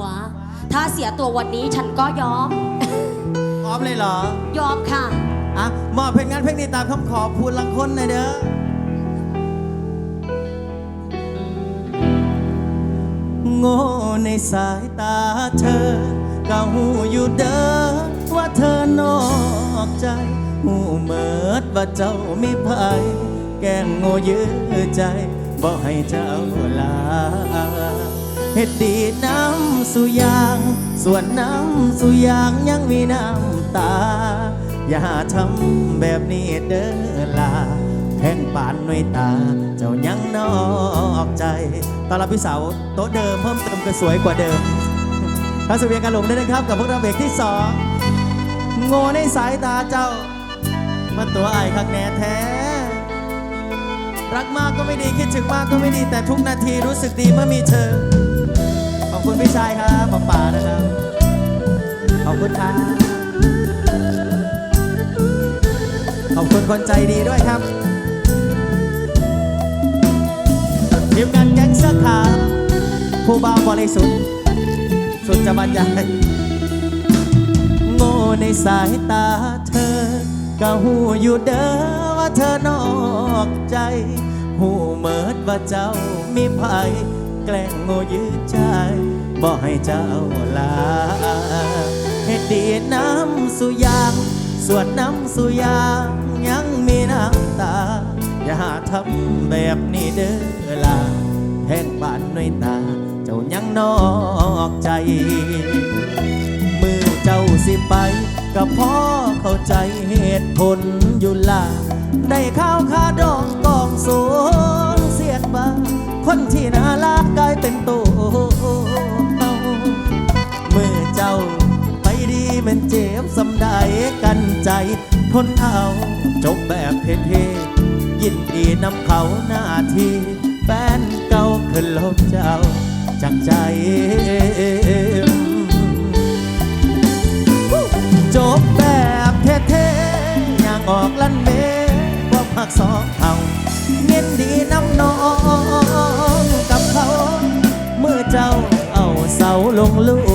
วถ้าเสียตัววันนี้ฉันก็ยอม พร้อมเลยเหรอ ยอมค่ะ อะมอบเพลงงานเพลงนี้ตามคำขอพูดละคนหน่อยเด้อ โง่ในสายตาเธอก็หูอยู่เด้อว่าเธอนอกใจ หูเมิดว่าเจ้ามีภัยแกล้งโง่ยื้อใจบอกให้เจ้าลา เฮ็ดดีน้ำสุยาง ส่วนน้ำสุยางยังมีน้ำตา อย่าทำแบบนี้เด้อลาแทงปานหน่วยตา เจ้ายังนอกใจตอนรับพี่สาวโต๊ะเดิมเพิ่มเติมก็สวยกว่าเดิมเข้าสู่เวียงการหลงด้วยนะครับ กับพวกเราเบรกที่สองโง่ในสายตาเจ้า มันตัวไอ้ข้างแน่แท้ รักมากก็ไม่ดีคิดถึงมากก็ไม่ดี แต่ทุกนาทีรู้สึกดีเมื่อมีเธอ พี่ชายครับป๋าป่านะครับ ขอบคุณครับ ขอบคุณคนใจดีด้วยครับทีมงานแก๊งเสื้อขาวผู้บ่าวบริสุทธิ์สุดจะบรรยายโง่ในสายตาเธอ ก็หูอยู่เด้อว่าเธอนอกใจ หูเมิดว่าเจ้ามีภัยแกล้งโง่ยื้อใจ บอกให้เจ้าลาเฮ็ดดีน้ำสุยาง สวนน้ำสุยาง ยังมีน้ำตา อย่าทำแบบนี้เด้อลาแทงบานน่วยตา เจ้ายังนอกใจ มือเจ้าสิไปก็พอเข้าใจเหตุผลอยู่ละได้ข้าวคาดองกองสูงเสียดบ้าคนที่น่ารักกลายเป็นตัว ใจทนเอาจบแบบเท่ๆยินดีนำเขาหน้าทีแฟนเก่าขึ้นลบเจ้าจากใจจบแบบเท่ๆอย่างออกลั่นเมว่าพักสองเขาเงียนดีนำน้องกับเขา เมื่อเจ้าเอาเสาลงลุ่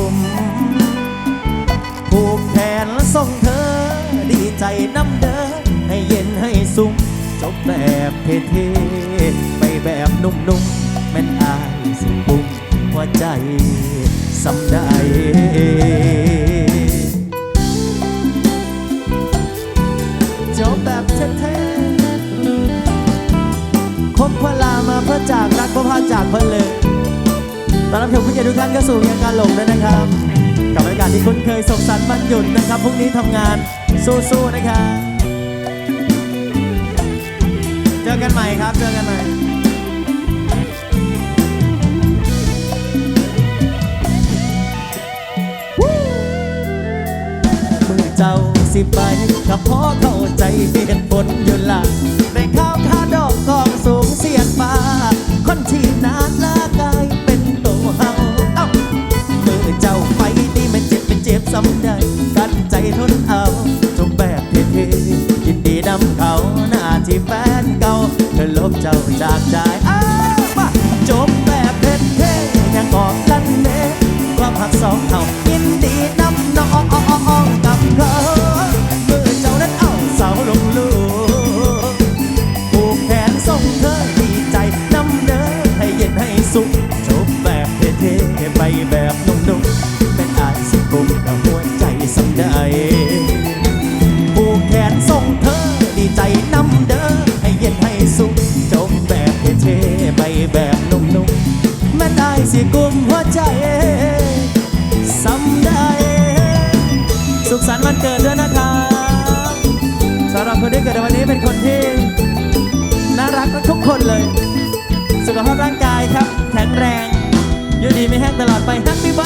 ใจน้ำเด้อให้เย็นให้สุขจบแบบเท่ๆไปแบบนุ่มๆแม่นอายสิปุ่มหัวใจสำได้จบแบบเท่ๆคบพลามาเพื่อจากรักเพราะพาจากเพื่อนเลยตอนรับชมผู้ใหญ่ทุกท่านก็สู่ยังการหลงด้วยนะครับ กับบรรยากาศที่คุ้นเคยสุขสันต์วันหยุดนะครับพรุ่งนี้ทำงาน สู้ๆนะครับเจอกันใหม่ครับ เจอกันใหม่มือเจ้าสิไปกับพ่อเข้าใจเหตุผลอยู่ละ จากใจ กุมหัวใจสำได้สุขสันต์วันเกิดด้วยนะครับสำหรับคนที่เกิดในวันนี้เป็นคนที่ น่ารักทุกคนเลย สุขภาพร่างกายครับ แข็งแรงอยู่ดีไม่แห้งตลอดไป Happy Birthday